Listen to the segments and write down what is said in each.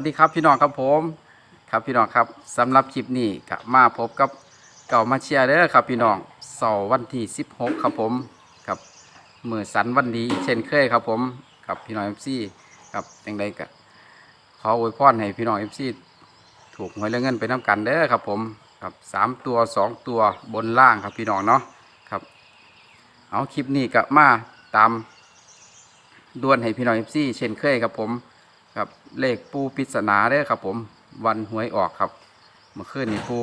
วัสดีครับพี่น้องครับผม ครับพี่น้องครับสำหรับคลิปนี้ก็มาพบกับเก่ามาเชียร์เด้อครับพี่น้องเสาร์วันที่ 16 ครับผมกับมือสันวันดีเช่นเคยครับผมกับพี่น้องเอฟซีกับจังใดก็ขออวยพรให้พี่น้องเอฟซีถูกหวยเรื่องเงินไปน้ำกันเด้อครับผมครับสามตัวสองตัวบนล่างครับพี่น้องเนาะครับเอาคลิปนี้ก็มาตามดวนให้พี่น้องเอฟซีเช่นเคยครับผม ครับเลขปูปริศนาเด้อครับ ผมวันหวยออกครับ เมื่อคืนนี้ปู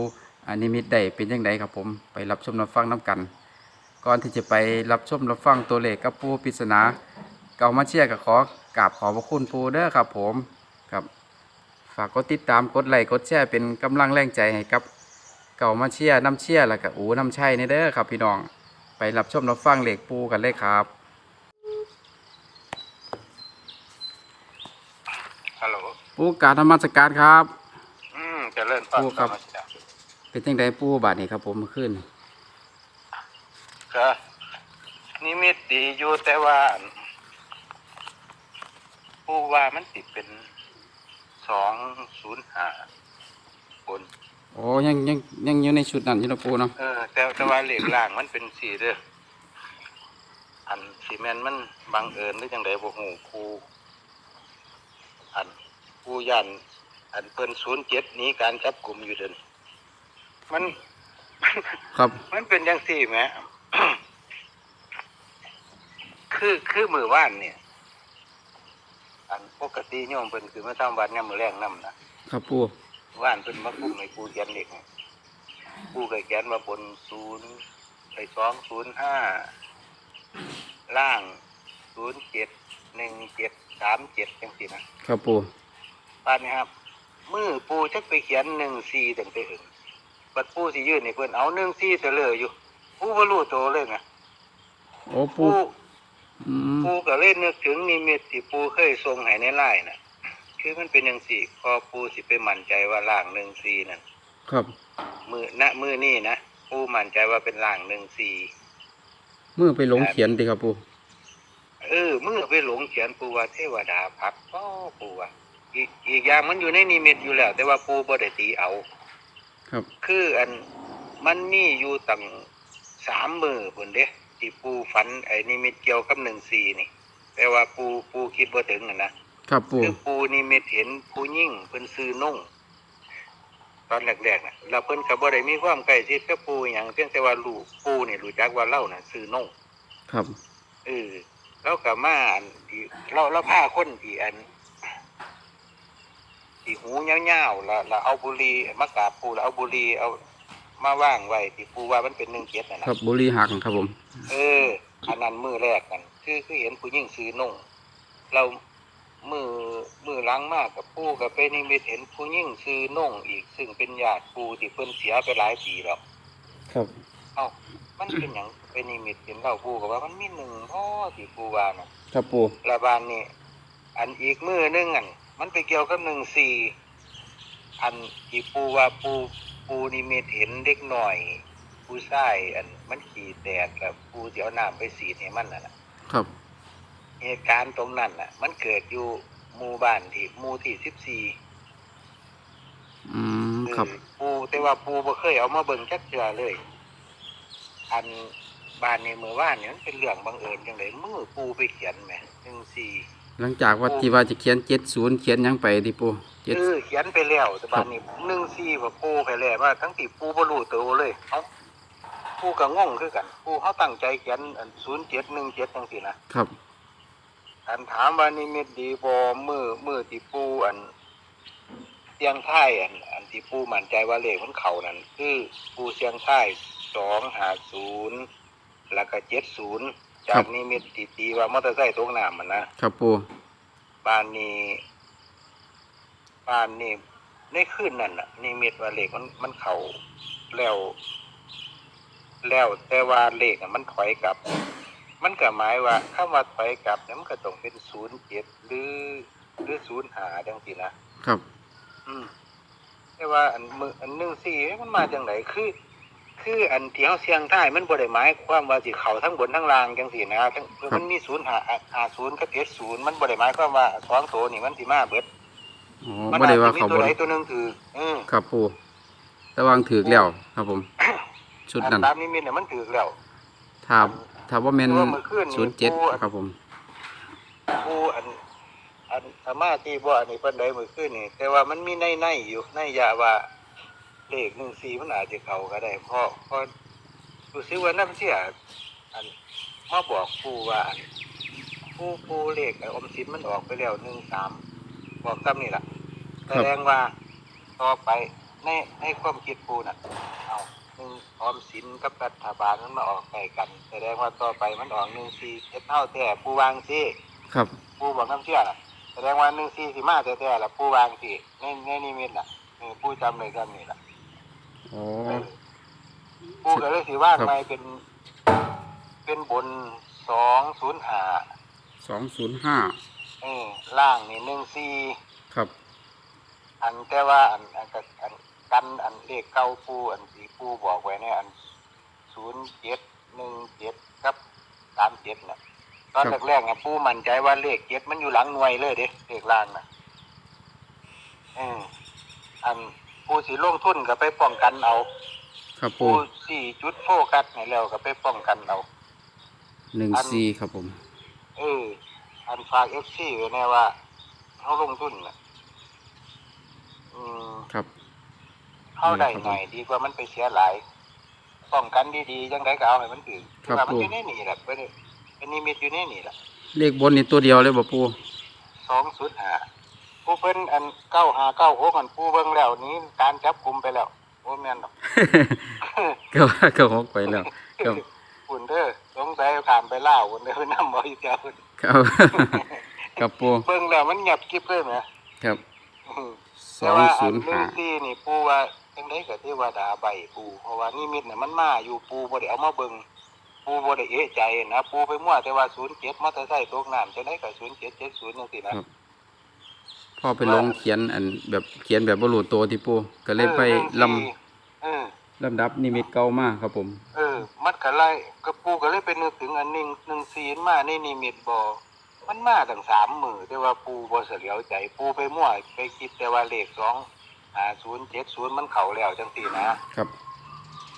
อันนิมิตได้เป็นยังไงครับผมไปรับชมรับฟังน้กัน ก่อนที่จะไปรับชมรับฟังตัวเลขกับปูปริศนาเก่ามาเชียร์ก็ขอกราบขอบพระคุณปูเด้อครับ ผมครับฝากกดติดตามกดไลค์กดแชร์เป็นกำลังแรงใจให้กับ เก่ามาเชียร์น้ำเชียร์แล้วก็อูน้ำชัยในเด้อครับ พี่น้องไปรับชมรับฟังเลขปูกันเลยครับ ฮัลโหลปูกรารธรรมสการครับ อืมเจะเล่นต้นโอ้ครับธรรมชาติเป็นยังไงปูบาทนี่ครับ ผมเมื่อคืนนี่ก็นิมิตดีอยู่แต่ว่าผู้ว่ามันติดเป็นสองศูนย์ห้าบน โอ้ยังยังยังอยู่ในชุดนั้นอยู่นะปูเนาะเออ แต่แต่ว่าเหล็กล่างมันเป็นสีเด้ออันซีเมนต์มันบังเอิญหรือจังไดบ่ฮู้ครู อันผู้ยันอันเพิ่นศูนย์เจ็ดนี้การจับกลุ่มอยู่เดินมันครับ มันเป็นยังสี่ไหมคือคือมือว่านเนี่ย อันปกติโยมเป็นคือมาทำวัดเนี่ยามมือแรงน้ำนะครับปูว่านเป็นมากุ้มในปูเขียนเด็กปูเคยเขียนมาบนศูนย์ไปสองศูนย์ห้าล่างศูนย์เจ็ด หนึ่งเจ็ดสามเจ็ดจังสินะครับปูป้านนี้ครับมือปูชักไปเขียนหนึ่งสี่ตั้งแต่อื่นบัดปูสิยื่นในเพื่อนเอาหนึ่งสี่เสลออยู่ปูบ่รู้โตเลยไงโอ้ปูปูอืมปูก็เล่นนึกถึงนิมิตที่ปูเคยทรงให้ในไล่น่ะ คือมันเป็นอย่างสี่พอปูสิไปมั่นใจว่าล่างหนึ่งสี่นั่นครับ มือณมือนี่นะปูมั่นใจว่าเป็นล่างหนึ่งสี่มือไปหลงเขียนดิครับปู เออมือไปหลงเขียนปูว่าเทวดาพักก็ปูว่าอีกอีกอย่างมันอยู่ในนิมิตอยู่แล้ว แต่ว่าปูบ่ได้ตีเอา ครับ คืออันมันมีอยู่ตั้งสามมือพุ่นเด้ที่ปูฝันไอ้นิมิตเกี่ยวกับหนึ่งสี่นี่ แต่ว่าปูปูคิดว่าถึงอะนะครับปูคือปูนิมิตเห็นผู้ยิ่งเพิ่นซื้อนุ่งตอนแรกๆนะแล้วเพิ่นก็บ่ได้มีความใกล้ชิดกับปูหยังเพียงแต่ว่าลูกปูนี่รู้จักว่าเล่าน่ะซื้อนุ่งครับเออ แล้วก็มาอันที่เราเราพาคนที่อันที่หูยาวๆแล้วแล้วเอาบุหรี่มากราบปูแล้วเอาบุหรี่เอามาว่างไว้ที่ปูว่ามันเป็นหนึ่งเจ็ดน่ะครันะบบุรีหักครับผม เออ อันนั้นมือแรกกันคือคือเห็นผู้หญิงซื้อนุ่งเรามือมือหล้างมากกับปูกับไปนิมิตเห็นผู้หญิงซื้อนุ่งอีกซึ่งเป็นญาติปูที่เพิ่นเสียไปหลายปีแล้ว ครับ เอ้า มันเป็นอย่างเป็นนิมิตเห็นเราปูกับว่ามันมีหนึ่งพ่อที่ปูว่าน่ะครับปูระบานนี่อันอีกมือนึงอันมันไปเกี่ยวกับหนึ่งสี่อันที่ปูว่าปูปูนิมิตเห็นเด็กหน่อยผู้ชายอันมันขี่แตกแล้วปูเสียวน้ำไปสีดให้มันน่ะนะครับเหตุการณ์ตรงนั้นน่ะ มันเกิดอยู่หมู่บ้านที่หมู่ที่สิบสี่อืมครับปูแต่ว่าปูบ่เคยเอามาเบิ่งจักเทื่อเลย อันบ้านในเมื่อว่านเนี่ยมันเป็นเรื่องบังเอิญจังไดมือปูไปเขียนแหมหนึ่งสี่หลังจากว่าที่ว่าจะเขียนเจ็ดศูนย์เขียนหยังไปดิปูเจ็ด เออเขียนไปแล้วแต่บ้านนี้หนึ่งสี่ว่าปูไปแล้วว่าทั้งที่ปูบ่รู้ตัวเลยเอ้าปูก็งงคือกันปูเขาตั้งใจเขียนอันศูนย์เจ็ดหนึ่งเจ็ดจังซี่นะครับ อันถามว่านี่มิตดีบ่มือมือที่ปูอันเสียงท้ายอันอันที่ปูมั่นใจว่าเลขมันเข้านั่นคือปูเสียงท้าย สองห้าศูนย์แล้วก็เจ็ดศูนย์จากนิมิตตีตีว่ามอเตอร์ไซค์ตกน้ำมันนะครับปูบ้านนี้บ้านนี้ในคืนนั้นน่ะนิมิตว่าเลขมันมันเข่าแล้ว แล้วแต่ว่าเลขอะมันถอยกลับ มันก็หมายว่าคำว่าถอยกลับเนี่ยมันก็ต้องเป็นศูนย์เจ็ดหรือหรือศูนย์หาจังสินะ ครับ อืมแต่ว่าอันมืออันหนึ่งสี่มันมาจังไหนคือ คืออันที่เขาเสียงใต้มันบ่ได้หมายความว่าสิเขาทั้งบนทั้งล่างจังสินะทั้งคือมันมีศูนย์หาหาศูนย์กับเจ็ดศูนย์มันบ่ได้หมายความว่าสองตัวนี่มันสิมาเบิดอ๋ออมันบ่ได้ว่าอจจะมีเขาตัวบนไหนตัวหนึงถืออืมครับปูแต่วางถือแล้วครับผม ชุดอันนั้นตามนิมิตเนี่ยมันถือแล้ว ถ้าถ้าว่าแม่นเพราะว่ามื้อคืนนี่ศูนย์เจ็ดปูอันครับผม ผู้อันอันสามารถที่บ่อันนี้เพิ่นได้มือขึ้นนี่แต่ว่ามันมีในในอยู่ในยะว่า เลขหนึ่งสี่มันอาจจะเข้าก็ได้เพราะเพราะรู้สึกว่าน้ำเสียอันมาบอกผู้ว่าอันผู้ผู้เลขออมสินมันออกไปแล้วหนึ่งสามบอกซ้ำนี่ล่ะแสดงว่าต่อไปในในความคิดผู้น่ะ เอาหนึ่งออมสินกับรัฐบาลมันมาออกใกล้กัน แสดงว่าต่อไปมันออกหนึ่งสี่เจ็ดเท่าแต่ผู้วางสิครับผู้บอกน้ำเชื่อน่ะแสดงว่าหนึ่งสี่สิมาแท้ๆล่ะผู้วางสิในในนิมิตน่ะนี่ผู้จำเลยจำนี่ล่ะ อ๋อเออผู้ก็เลยสิว่างครับไปเป็น เป็นบนสองศูนย์หาสองศูนย์ห้าเออล่างนี่หนึ่งสี่ครับ อันแต่ว่าอันอันก็อันกันอันเลขเก้าผู้อันสีผู้บอกไว้เนี่ยอันศูนย์เจ็ดหนึ่งเจ็ดกับสามเจ็ดน่ะตอนแรกๆเนี่ยผู้มั่นใจว่าเลขเจ็ดมันอยู่หลังหน่วยเลยเด้เลขล่างน่ะเอออัน ผู้สีลงทุนก็ไปป้องกันเอาครับปูผู้สี่จุดโฟกัสให้แล้วก็ไปป้องกันเอา หนึ่งอันสี่ครับผม เออ อันฝากเอฟซีไว้แน่ว่าเขาลงทุนน่ะอืมครับ เข้าได้ครับผมหน่อยดีกว่ามันไปเสียหลายป้องกันดีๆยังไงก็เอาให้มันถึงครับว่ามันผม อยู่ในนี่แหละเป็นเป็นนิมิตอยู่ในนี่แหละเลขบนนี่ตัวเดียวเลยบ่ปูสองศูนย์หา ผู้เพิ่นอันเก้าหาเก้าหกอันผู้เบิ่งแล้วนี้การจับกลุ่มไปแล้วโอ้แม่นดอกก็ว่าก็หกไปแล้วครับคุณเด้อสงสัยผ่านไปล่าวคุณเด้อนำบ่อีกแล้วครับครับปูเบิ่งแล้วมันเงียบกิ๊บเลยแหมครับอืมสแต่องว่าอัศูนนย์หนึ่ห้างสี่นี่ปูว่าจังไดก็เทวดาใบปูเพราะว่านิมิตน่ะมันมาอยู่ปูบ่ได้เอามาเบิ่งปูบ่ได้เอะใจนะปูไปมั่วแต่ว่า07มอเตอร์ไซค์ตกน้ำจังไดก็0770จังซี่นะครับ พ่อไปลงเขียนอันแบบเขียนแบบบรูตัวที่ปูก็เลยไปลเออำลำดับนิมิตเก่ามากครับผม เออ มันก็ไล่ก็ปูก็เลยไปนึกถึงอันหนึ่งหนึ่งซีนมาในนิมิตบอมันมาตั้งสามมือแต่ว่าปูบ่เสียวใจ ปูไปมั่วไปคิดแต่ว่าเลขสองอ่าศูนย์เจ็ดศูนย์มันเข่าแล้วจังสี่นะครับ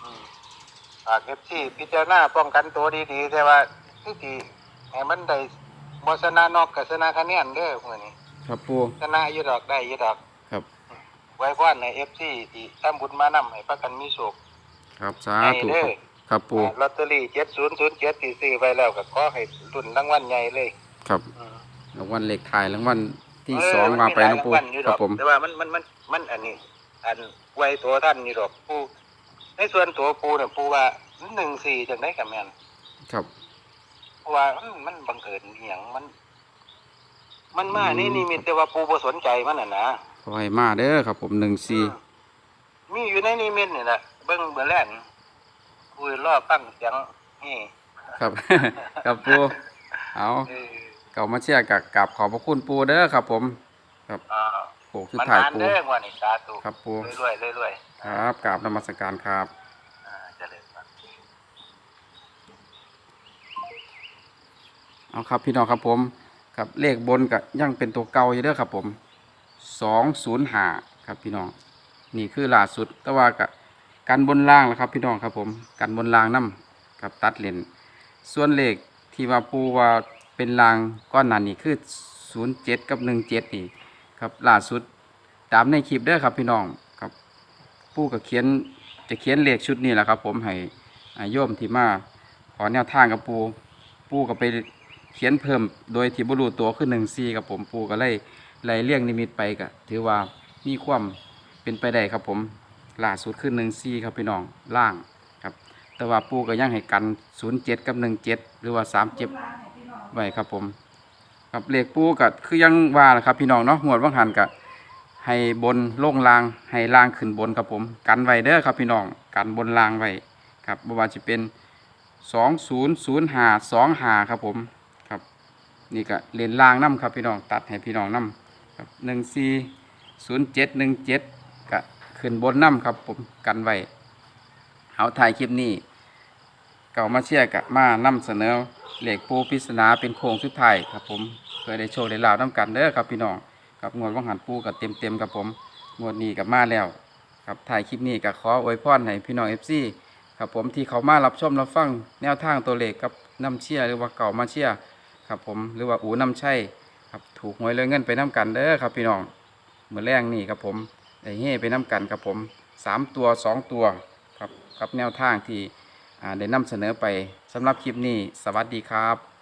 อืมฝากเอฟซีพิจารณาป้องกันตัวดีๆแต่ว่าที่ที่ให้มันได้บชนะนอกกับชนะคะแนนเด้อมื่อนี้ ครับปูชนะอยี่ดอกได้อยี่ดอก ครับ ไว้พรในเอฟซีที่ทำบุญมานำให้ประกันมีโชคครับสาให้ธุเด้อครับปูลอตเตอรี่เจ็ดศูนย์ศูนย์เจ็ดที่ซื้อไปแล้วก็ขอให้รุ่นรางวัลใหญ่เลยครับรางวัลเลขท้ายรางวัลที่เสองมาไปหลยนะปูรางวัลอยู่คดรัอบกผมแต่ว่ามันมันมันมันอันนี้ อันไว้ตัวท่านนี่ดอกปูในส่วนตัวปูเนี่ยปูว่าหนึ่งสี่จังได้กับแม่นครับ เพราะว่ามันมันบังเอิญอหย่างมัน มันมานี่นี่มีแต่ว่าปูบ่สนใจมันน่ะนะขอให้มาเด้อครับ ผมหนึ่งสี่อืมมีอยู่ในนิมิตนี่แหละเบิ่งเบิ่งแรกคุยรอบตั้งเสียงนี่ครับ ครับปูเอาเออเก่ามาเชียร์กับกับขอบพระคุณปูเด้อครับ ผม ครับอ่าโขกสุดมันท้ายนานปูเด้อว่านี่สาธุครับปูเรื่อยๆเรื่อยครับกราบนมัสการครับๆอ่าเจริญพรเอาครับพี่น้องครับผม ครับเลขบนก็ยังเป็นตัวเก่าอยู่เด้อครับผมสองศูนย์หาครับพี่น้อง นี่คือล่าสุดแต่ว่ากับกันบนล่างแล้วครับพี่น้องครับผมกันบนล่างน้ำกับตัดเลนส่วนเลขที่ว่าปูว่าเป็นล่างก้อนนั้นนี่คือศูนย์เจ็ดกับหนึ่งเจ็ดนี่ครับล่าสุดตามในคลิปเด้อครับพี่น้องครับปูก็เขียนจะเขียนเลขชุดนี้แหละครับ ผมให้อ่าโยมที่มาขอแนวทางกับปูปูก็ไป เขียนเพิ่มโดยที่บรูตัวคือหนึ่งซีกับผมปูก็ไล่ไล่เลี่ยงนิมิตไปก็ถือว่ามีความเป็นไปได้ครับผมล่าสุดคือหนึ่งซีครับพี่น้องล่างครับ แต่ว่าปูก็ยังให้กันศูนย์เจ็ดกับหนึ่งเจ็ดหรือว่าสามเจ็ดไว้ครับผมครับเลขปูก็คือยังว่าแหละครับ พี่น้องเนาะหวดว่างหันก็ให้บนโล่งลางให้ล่างขึ้นบนครับผม กันไว้เด้อครับพี่น้องกันบนลางไว้ครับบ่ว่าจะเป็นสองศูนย์ศูนย์หาสองหาครับผม นี่ก็เลนล่างน้ำครับพี่น้องตัดให้พี่น้องน้ำครับหนึ่งสี่ศูนย์เจ็ดหนึ่งเจ็ดก็ขึ้นบนน้ำครับผมกันไว้เอาถ่ายคลิปนี้เก่ามาเชียร์กับมานำเสนอเหล็กปูปริศนาเป็นโค้งสุดท้ายครับผมเคยได้โชว์ได้ลาวน้ำกันเด้อครับพี่น้องกับงวดวังหันปูกับเต็มเต็มๆครับผมงวดนี้กับมาแล้ว ครับถ่ายคลิปนี้กับขออวยพรให้พี่น้องเอฟซีครับผมที่เขามารับชมรับฟังแนวทางตัวเลขกับน้ำเชี่ยหรือว่าเก่ามาเชีย ครับผมหรือว่าอูน้ำช่ครับถูกหวยเลยเงินไปน้ำกันเด้อครับพี่น้องเมื่อแรงนี่ครับผมไอ้เฮ่ไปน้ำกันครับผมสามตัวสองตัวครับกับแนวทางที่อ่าได้นำเสนอไปสำหรับคลิปนี้ สวัสดีครับ